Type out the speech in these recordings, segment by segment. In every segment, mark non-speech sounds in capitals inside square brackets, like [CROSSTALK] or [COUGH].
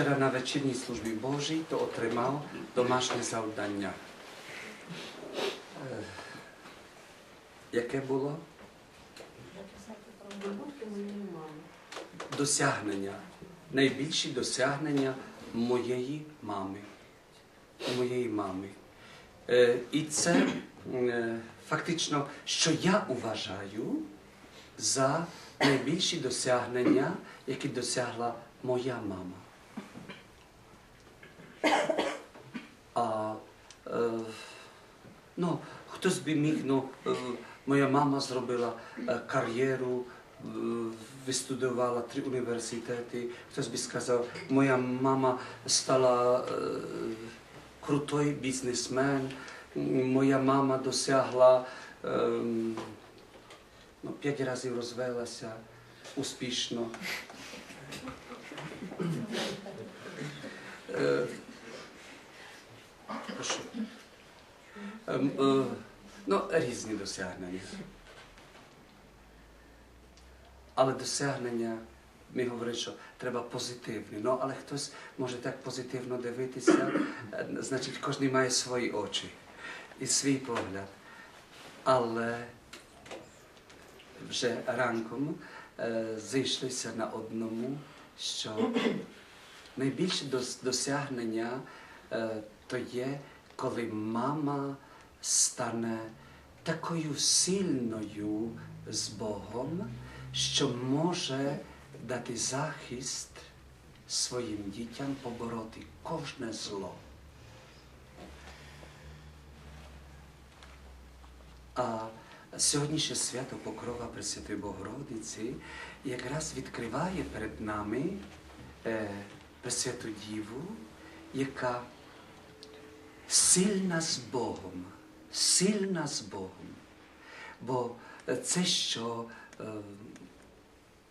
на вечірній службі Божій, то отримав домашнє завдання. Е, Яке було? Досягнення. Найбільші досягнення моєї мами. Моєї мами. І це фактично, що я вважаю за найбільші досягнення, які досягла моя мама. А е, ну, хтось би міг, ну, е, моя мама зробила е, кар'єру, е, вистудувала три університети. Хтось би сказав, моя мама стала е, крутой бізнесмен, моя мама досягла е, ну, п'ять разів розвелася успішно. [LAUGHS] Е, Прошу. Ем, е, Ну, різні досягнення. Але досягнення, ми говоримо, що треба позитивні. Ну, але хтось може так позитивно дивитися, е, значить, кожен має свої очі і свій погляд. Але вже ранком е, зійшлися на одному, що найбільше досягнення то є, коли мама стане такою сильною з Богом, що може дати захист своїм дітям побороти кожне зло. А сьогоднішнє свято Покрова Пресвятої Богородиці якраз відкриває перед нами е, Пресвяту Діву, яка сильна з Богом, сильна з Богом. Бо це, що е,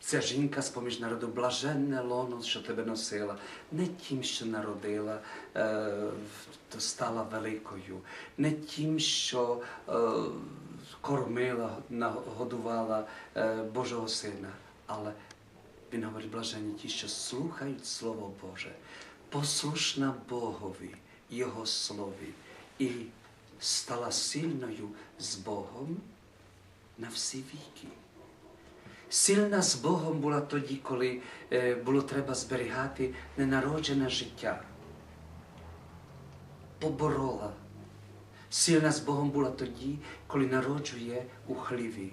ця жінка з-поміж народу, блаженне лоно, що тебе носила, не тим, що народила, е, то стала великою, не тим, що е, кормила, нагодувала е, Божого Сина, але він говорить, блаженні ті, що слухають Слово Боже, послушна Богові, Його Слові, і стала сильною з Богом на всі віки. Сильна з Богом була тоді, коли е, було треба зберігати ненароджене життя. Поборола. Сильна з Богом була тоді, коли народжує у хліві.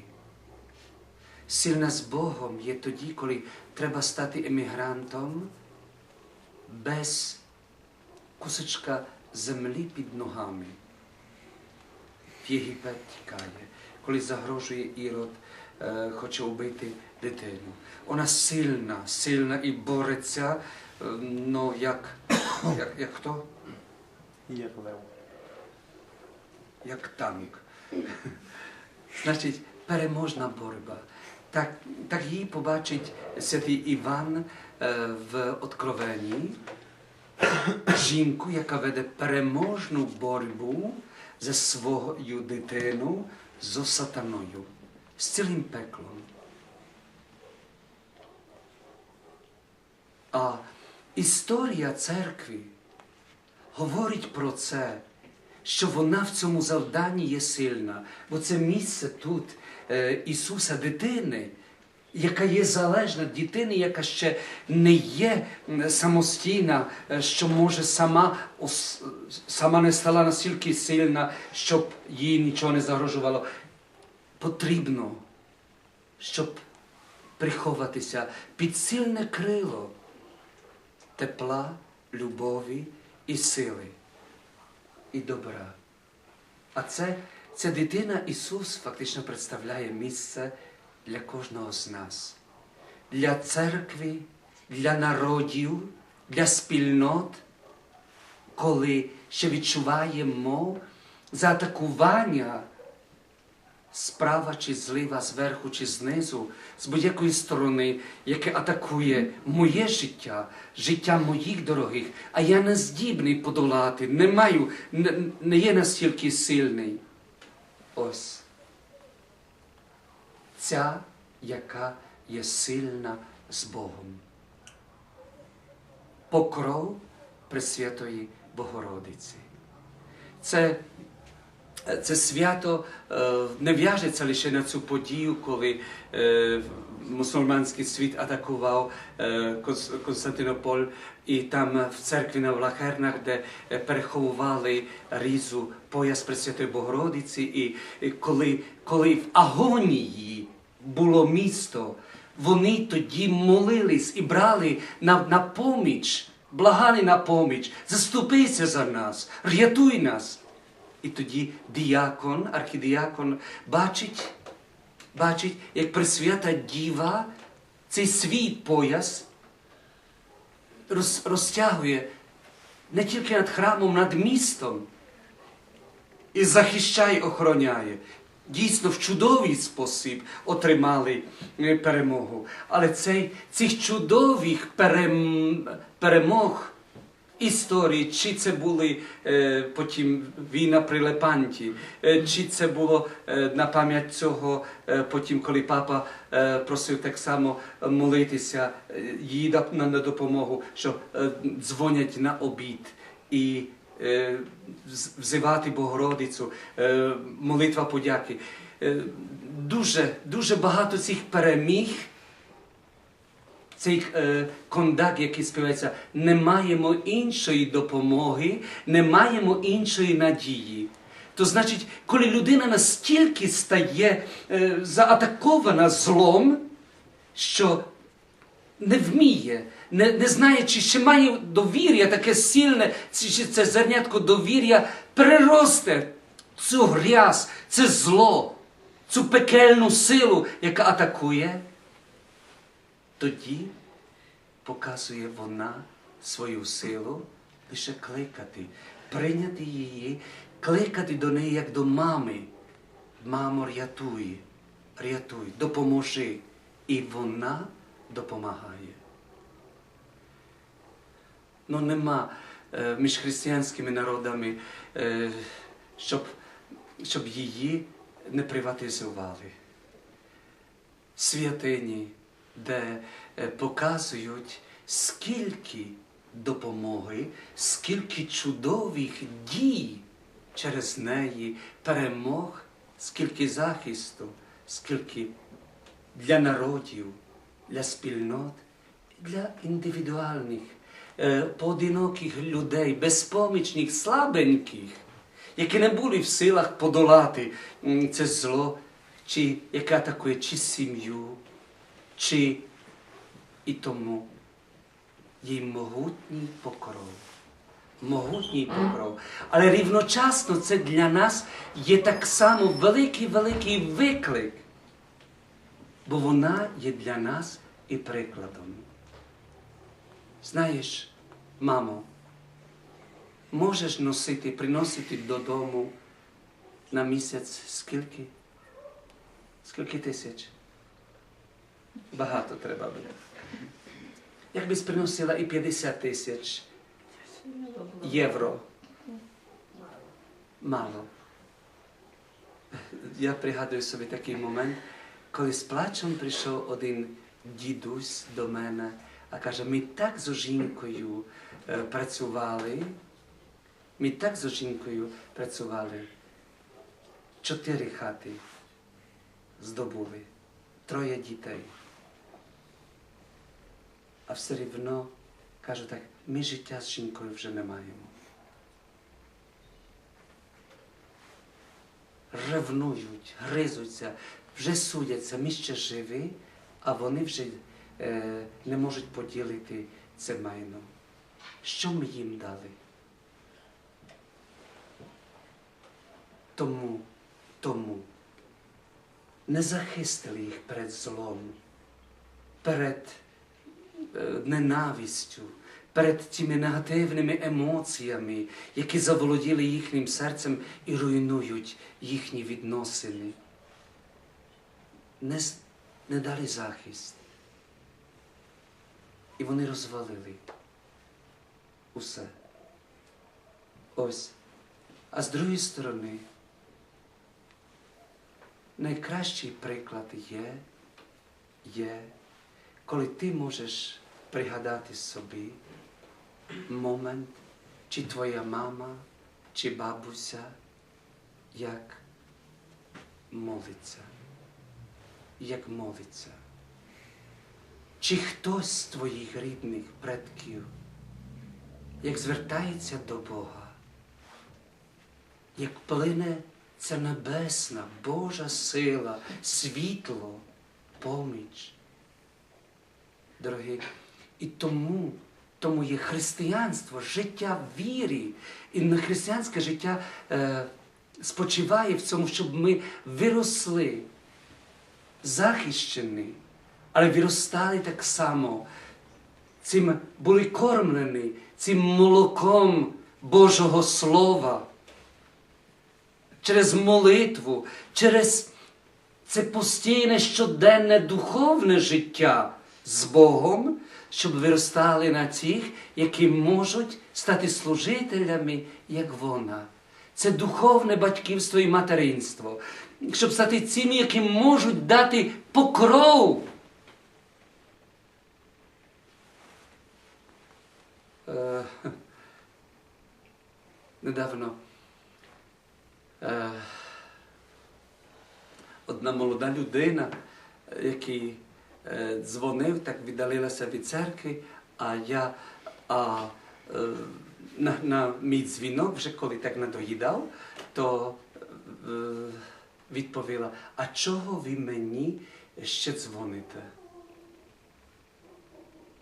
Сильна з Богом є тоді, коли треба стати емігрантом без кусочка землі під ногами. В Єгипет тікає, коли загрожує Ірод, е, хоче вбити дитину. Вона сильна, сильна і бореться, е, ну як, як, як хто? Як лев. як танк. [LAUGHS] Значить, переможна боротьба. Так, так її побачить святий Іван е, в Откровенні, жінку, яка веде переможну боротьбу за свою дитину зо сатаною, з цілим пеклом. А історія церкви говорить про це, що вона в цьому завданні є сильна, бо це місце тут е, Ісуса дитини, яка є залежна дитини, яка ще не є самостійна, е, що може сама, сама не стала настільки сильна, щоб їй нічого не загрожувало. Потрібно, щоб приховатися під сильне крило тепла, любові і сили і добра. А це, ця дитина Ісус фактично представляє місце для кожного з нас, для церкви, для народів, для спільнот, коли ще відчуваємо заатакування справа чи злива, зверху чи знизу, з будь-якої сторони, яке атакує моє життя, життя моїх дорогих, а я не здібний подолати, не маю, не, не є настільки сильний. Ось ця, яка є сильна з Богом. покров Пресвятої Богородиці. Це, це свято е, не в'яжеться лише на цю подію, коли е, мусульманський світ атакував е, Константинополь, і там в церкві на Влахернах, де переховували різу пояс Пресвятої Богородиці, і коли, коли в агонії було місто, вони тоді молились і брали на, на поміч, благали на поміч, заступися за нас, рятуй нас. І тоді діякон, архідіякон бачить, бачить, як Пресвята Діва цей свій пояс роз, розтягує не тільки над храмом, над містом і захищає, охороняє. Дійсно, в чудовий спосіб отримали е, перемогу. Але цей, цих чудових перем, перемог історії, чи це були е, потім війна при Лепанті, е, чи це було е, на пам'ять цього, е, потім, коли папа е, просив так само молитися е, їй на, допомогу, що е, дзвонять на обід і е, взивати Богородицю, е, молитва подяки. Е, дуже, дуже багато цих переміг е, кондак, який співається, не маємо іншої допомоги, не маємо іншої надії. То значить, коли людина настільки стає е, заатакована злом, що не вміє, не, не знає, чи ще має довір'я таке сильне, чи це зернятко довір'я переросте цю грязь, це зло, цю пекельну силу, яка атакує, тоді показує вона свою силу лише кликати, прийняти її, кликати до неї як до мами. Мамо, рятуй, рятуй, допоможи. І вона допомагає. Ну, нема е, між християнськими народами, е, щоб, щоб її не приватизували. Святині, де е, показують, скільки допомоги, скільки чудових дій через неї, перемог, скільки захисту, скільки для народів, для спільнот, для індивідуальних, поодиноких людей, безпомічних, слабеньких, які не були в силах подолати це зло, чи яке атакує чи сім'ю, чи і тому їй могутній покров. Могутній покров. Але рівночасно це для нас є так само великий-великий виклик, бо вона є для нас і прикладом. Знаєш, мамо, можеш носити, приносити додому на місяць скільки? Скільки тисяч? Багато треба буде. Якби приносила і 50 тисяч євро. Мало. Я пригадую собі такий момент, коли з плачем прийшов один дідусь до мене, а каже, ми так з жінкою е, працювали, ми так з жінкою працювали. Чотири хати здобули, троє дітей. А все рівно кажу так, ми життя з жінкою вже не маємо. Ревнують, гризуться, вже судяться, ми ще живі, а вони вже не можуть поділити це майно. Що ми їм дали? Тому, тому не захистили їх перед злом, перед е, ненавистю, перед тими негативними емоціями, які заволоділи їхнім серцем і руйнують їхні відносини. Не, не дали захист. І вони розвалили усе. Ось. А з другої сторони, найкращий приклад є, є, коли ти можеш пригадати собі, момент, чи твоя мама, чи бабуся, як молиться, як молиться. Чи хтось з твоїх рідних предків, як звертається до Бога, як плине ця небесна Божа сила, світло, поміч. Дорогі, і тому, тому є християнство, життя в вірі. І на християнське життя е, спочиває в цьому, щоб ми виросли, захищені, але виростали так само. Цим були кормлені цим молоком Божого Слова через молитву, через це постійне щоденне духовне життя з Богом, щоб виростали на тих, які можуть стати служителями, як вона. Це духовне батьківство і материнство, щоб стати цими, які можуть дати покров. Недавно е, одна молода людина, який е, дзвонив, так віддалилася від церкви, а я а, е, на, на мій дзвінок, вже коли так надоїдав, то е, відповіла, а чого ви мені ще дзвоните?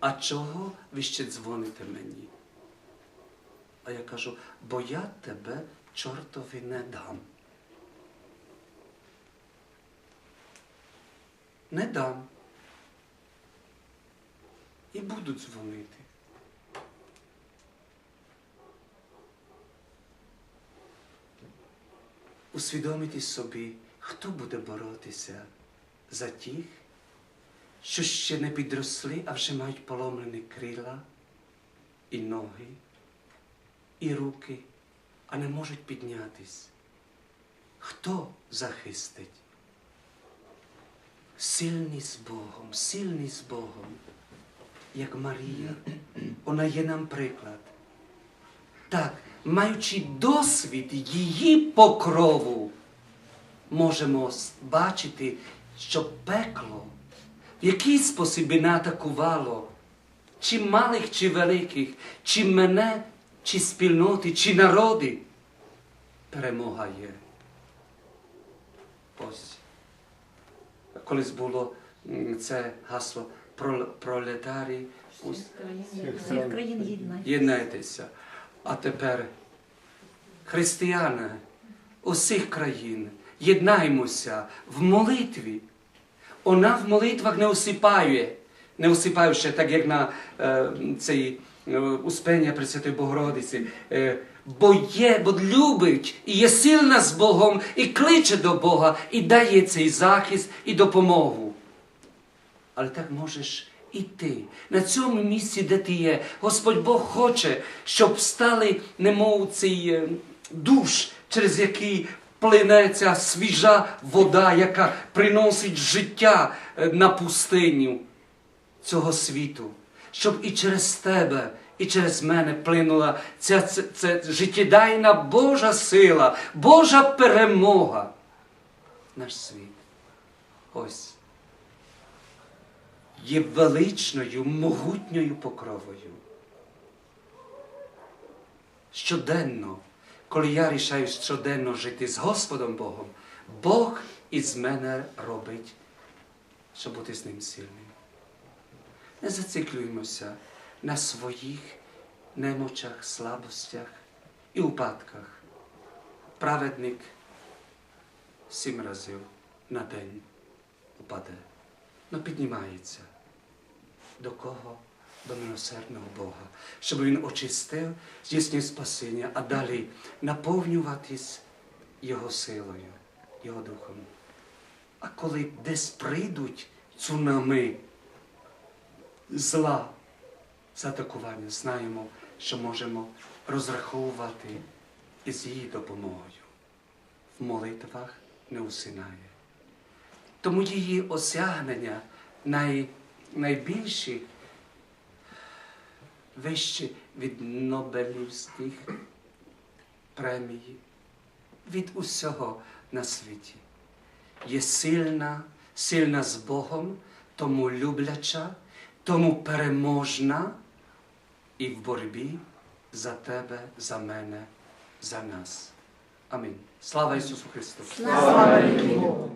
А чого ви ще дзвоните мені? А я кажу, бо я тебе чортові не дам. Не дам. І буду дзвонити. Усвідомити собі, хто буде боротися за тих, що ще не підросли, а вже мають поломлені крила і ноги, і руки, а не можуть піднятись. Хто захистить? Сильний з Богом, сильний з Богом, як Марія. Вона є нам приклад. Так, маючи досвід її покрову, можемо бачити, що пекло в який спосіб не атакувало, чи малих, чи великих, чи мене, чи спільноти, чи народи, перемога є. Ось. Колись було це гасло «Прол- пролетарі, єднайтеся. А тепер, християни усіх країн, єднаймося в молитві. Вона в молитвах не усипає, не усипаючи, так як на е, цей е, успення Пресвятої Богородиці. Е, бо є, бо любить і є сильна з Богом, і кличе до Бога, і дає цей захист і допомогу. Але так можеш і ти на цьому місці, де ти є. Господь Бог хоче, щоб стали, немов цей е, душ, через який плине ця свіжа вода, яка приносить життя е, на пустиню цього світу, щоб і через тебе, і через мене плинула ця, ця, ця життєдайна Божа сила, Божа перемога. Наш світ. Ось є величною, могутньою покровою. Щоденно, коли я рішаю щоденно жити з Господом Богом, Бог із мене робить, щоб бути з ним сильним. Не зациклюємося на своїх немочах, слабостях і упадках. Праведник сім разів на день упаде, но піднімається. До кого? До милосердного Бога, щоб Він очистив, здійснив спасіння, а далі наповнюватись Його силою, Його духом. А коли десь прийдуть цунами зла, заатакування, знаємо, що можемо розраховувати із її допомогою. В молитвах не усинає. Тому її осягнення най, найбільші вище від Нобелівських премій, від усього на світі. Є сильна, сильна з Богом, тому любляча, тому переможна і в боротьбі за тебе, за мене, за нас. Амінь. Слава Ісусу Христу! Слава Богу!